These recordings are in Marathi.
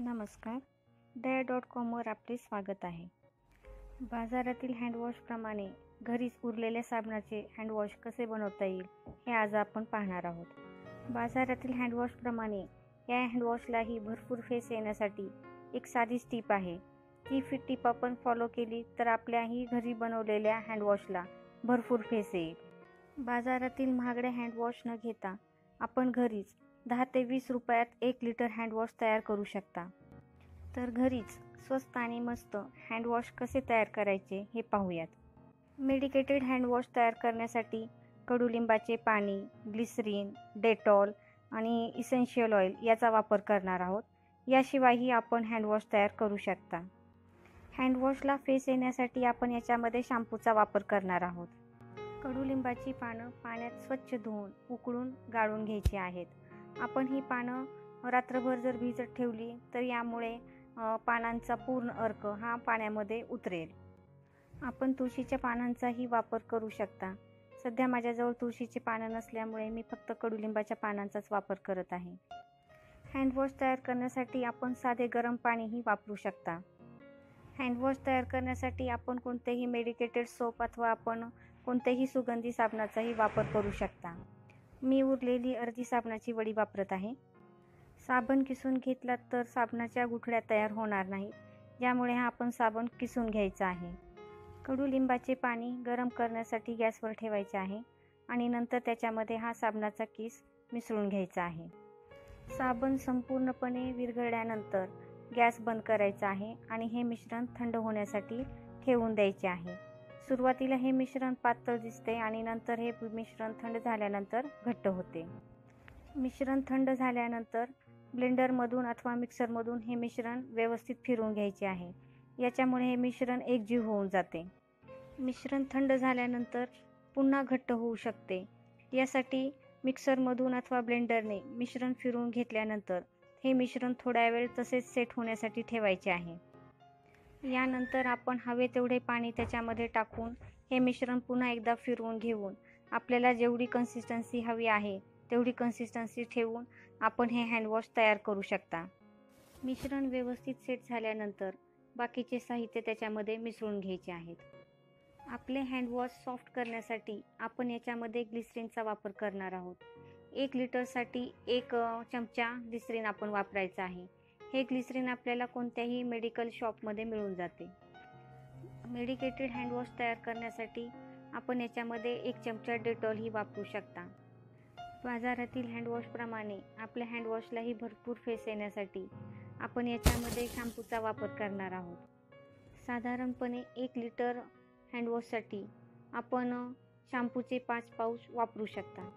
नमस्कार. डाय डॉट कॉमवर आपले स्वागत आहे. बाजारातील हँडवॉशप्रमाणे घरीच उरलेल्या साबणाचे हँडवॉश कसे बनवता येईल हे आज आपण पाहणार आहोत. बाजारातील हँडवॉशप्रमाणे या हँडवॉशलाही भरपूर फेस येण्यासाठी एक साधीच टीप आहे. ती फिट टीप आपण फॉलो केली तर आपल्याही घरी बनवलेल्या हँडवॉशला भरपूर फेस येईल. बाजारातील महागड्या हँडवॉश न घेता आपण घरीच दहा ते वीस रुपयात एक लिटर हँडवॉश तयार करू शकता. तर घरीच स्वस्त आणि मस्त हँडवॉश कसे तयार करायचे हे पाहूयात. मेडिकेटेड हँडवॉश तयार करण्यासाठी कडुलिंबाचे पाणी ग्लिसरीन डेटॉल आणि इसेन्शियल ऑइल याचा वापर करणार आहोत. याशिवायही आपण हँडवॉश तयार करू शकता. हँडवॉशला फेस येण्यासाठी आपण याच्यामध्ये शॅम्पूचा वापर करणार आहोत. कडुलिंबाची पानं पाण्यात स्वच्छ धुवून उकळून गाळून घ्यायची आहेत. आपण ही पानं रात्रभर जर भिजत ठेवली तर यामुळे पानांचा पूर्ण अर्क हा पाण्यामध्ये उतरेल. आपण तुळशीच्या पानांचाही वापर करू शकता. सध्या माझ्याजवळ तुळशीची पानं नसल्यामुळे मी फक्त कडुलिंबाच्या पानांचाच वापर करत आहे. हँडवॉश तयार करण्यासाठी आपण साधे गरम पाणीही वापरू शकता. हँडवॉश तयार करण्यासाठी आपण कोणतेही मेडिकेटेड सोप अथवा आपण कोणत्याही सुगंधी साबणाचाही वापर करू शकता. मी उरलेली अर्धी साबणाची वडी वापरत आहे. साबण किसून घेतला तर साबणाच्या गुठळ्या तयार होणार नाही ज्यामुळे हा आपण साबण किसून घ्यायचा आहे. कडुलिंबाचे पाणी गरम करण्यासाठी गॅसवर ठेवायचे आहे आणि नंतर त्याच्यामध्ये हा साबणाचा किस मिसळून घ्यायचा आहे. साबण संपूर्णपणे विरघळल्यानंतर गॅस बंद करायचा आहे आणि हे मिश्रण थंड होण्यासाठी ठेवून द्यायचे आहे. सुरुवातीला हे मिश्रण पातळ दिसते आणि नंतर हे मिश्रण थंड झाल्यानंतर घट्ट होते. मिश्रण थंड झाल्यानंतर ब्लेंडरमधून अथवा मिक्सरमधून हे मिश्रण व्यवस्थित फिरवून घ्यायचे आहे. याच्यामुळे हे मिश्रण एकजीव होऊन जाते. मिश्रण थंड झाल्यानंतर पुन्हा घट्ट होऊ शकते. यासाठी मिक्सरमधून अथवा ब्लेंडरने मिश्रण फिरवून घेतल्यानंतर हे मिश्रण थोड्या वेळ तसेच सेट होण्यासाठी ठेवायचे आहे. यानंतर आपण हवे तेवढे पाणी त्याच्यामध्ये टाकून हे मिश्रण पुन्हा एकदा फिरवून घेऊन आपल्याला जेवढी कन्सिस्टन्सी हवी आहे तेवढी कन्सिस्टन्सी ठेवून आपण हे हँडवॉश तयार करू शकता. मिश्रण व्यवस्थित सेट झाल्यानंतर बाकीचे साहित्य त्याच्यामध्ये मिसळून घ्यायचे आहेत. आपले हँडवॉश सॉफ्ट करण्यासाठी आपण याच्यामध्ये ग्लिसरीनचा वापर करणार आहोत. एक लिटरसाठी एक चमचा ग्लिसरीन आपण वापरायचा आहे. हे ग्लिसरीन आपल्याला कोणत्याही मेडिकल शॉपमध्ये मिळून जाते. मेडिकेटेड हँडवॉश तयार करण्यासाठी आपण याच्यामध्ये एक चमचा डेटॉलही वापरू शकता. बाजारातील हँडवॉशप्रमाणे आपल्या हँडवॉशलाही भरपूर फेस येण्यासाठी आपण याच्यामध्ये शॅम्पूचा वापर करणार आहोत. साधारणपणे एक लिटर हँडवॉशसाठी आपण शॅम्पूचे पाच पाऊच वापरू शकता.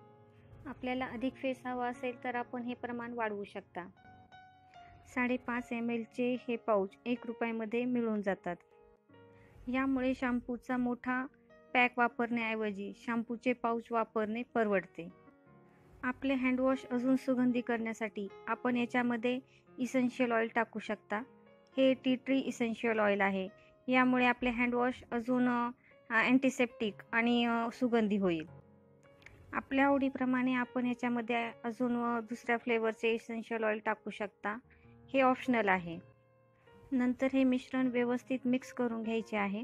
आपल्याला अधिक फेस हवा असेल तर आपण हे प्रमाण वाढवू शकता. साडेपाच एम एलचे हे पाऊच एक रुपयामध्ये मिळून जातात. यामुळे शॅम्पूचा मोठा पॅक वापरण्याऐवजी शॅम्पूचे पाऊच वापरणे परवडते. आपले हँडवॉश अजून सुगंधी करण्यासाठी आपण याच्यामध्ये इसेन्शियल ऑइल टाकू शकता. हे टी ट्री इसेन्शियल ऑइल आहे. यामुळे आपले हँडवॉश अजून अँटीसेप्टिक आणि सुगंधी होईल. आपल्या आवडीप्रमाणे आपण याच्यामध्ये अजून दुसऱ्या फ्लेवरचे इसेन्शियल ऑइल टाकू शकता. हे ऑप्शनल आहे. नंतर हे मिश्रण व्यवस्थित मिक्स करून घ्यायचे आहे.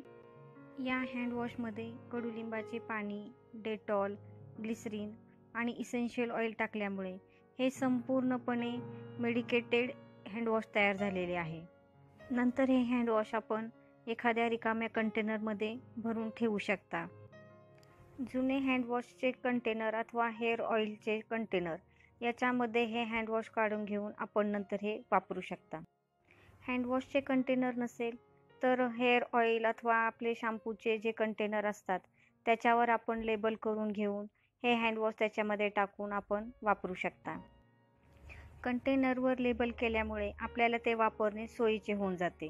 या हँडवॉशमध्ये कडुलिंबाचे पाणी डेटॉल ग्लिसरीन आणि इसेन्शियल ऑइल टाकल्यामुळे हे संपूर्णपणे मेडिकेटेड हँडवॉश तयार झालेले आहे. नंतर हे हँडवॉश आपण एखाद्या रिकाम्या कंटेनरमध्ये भरून ठेवू शकता. जुने हँडवॉशचे कंटेनर अथवा हेअर ऑइलचे कंटेनर याच्यामध्ये हे हँडवॉश काढून घेऊन आपण नंतर हे वापरू शकता. हँडवॉशचे कंटेनर नसेल तर हेअर ऑइल अथवा आपले शॅम्पूचे जे कंटेनर असतात त्याच्यावर आपण लेबल करून घेऊन हे हँडवॉश त्याच्यामध्ये टाकून आपण वापरू शकता. कंटेनरवर लेबल केल्यामुळे आपल्याला ते वापरणे सोयीचे होऊन जाते.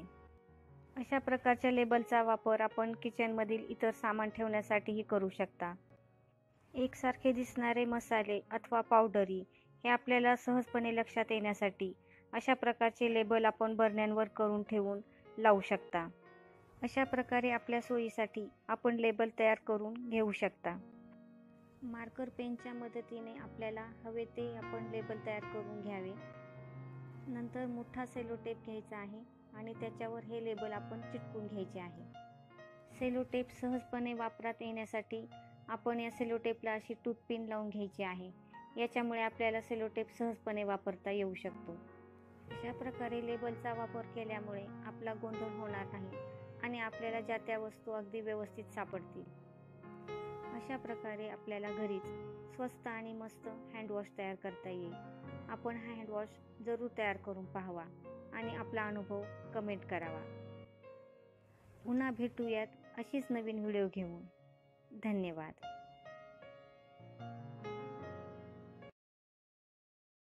अशा प्रकारच्या लेबलचा वापर आपण किचनमधील इतर सामान ठेवण्यासाठीही करू शकता. एकसारखे दिसणारे मसाले अथवा पावडरी हे आपल्याला सहजपणे लक्षात येण्यासाठी अशा प्रकारचे लेबल आपण बरण्यांवर करून ठेवून लावू शकता. अशा प्रकारे आपल्या सोयीसाठी आपण लेबल तयार करून घेऊ शकता. मार्कर पेनच्या मदतीने आपल्याला हवे ते आपण लेबल तयार करून घ्यावे. नंतर मोठा सेलोटेप घ्यायचा आहे आणि त्याच्यावर हे लेबल आपण चिटकून घ्यायचे आहे. सेलोटेप सहजपणे वापरात येण्यासाठी आपण या सेलोटेपला अशी टूथपिन लावून घ्यायची आहे. याच्यामुळे आपल्याला सेलोटेप सहजपणे वापरता येऊ शकतो. अशा प्रकारे लेबलचा वापर केल्यामुळे आपला गोंधळ होणार नाही आणि आपल्याला ज्या त्या वस्तू अगदी व्यवस्थित सापडतील. अशा प्रकारे आपल्याला घरीच स्वस्त आणि मस्त हँडवॉश तयार करता येईल. आपण हा हँडवॉश जरूर तयार करून पाहावा आणि आपला अनुभव कमेंट करावा. पुन्हा भेटूयात अशीच नवीन व्हिडिओ घेऊन. धन्यवाद.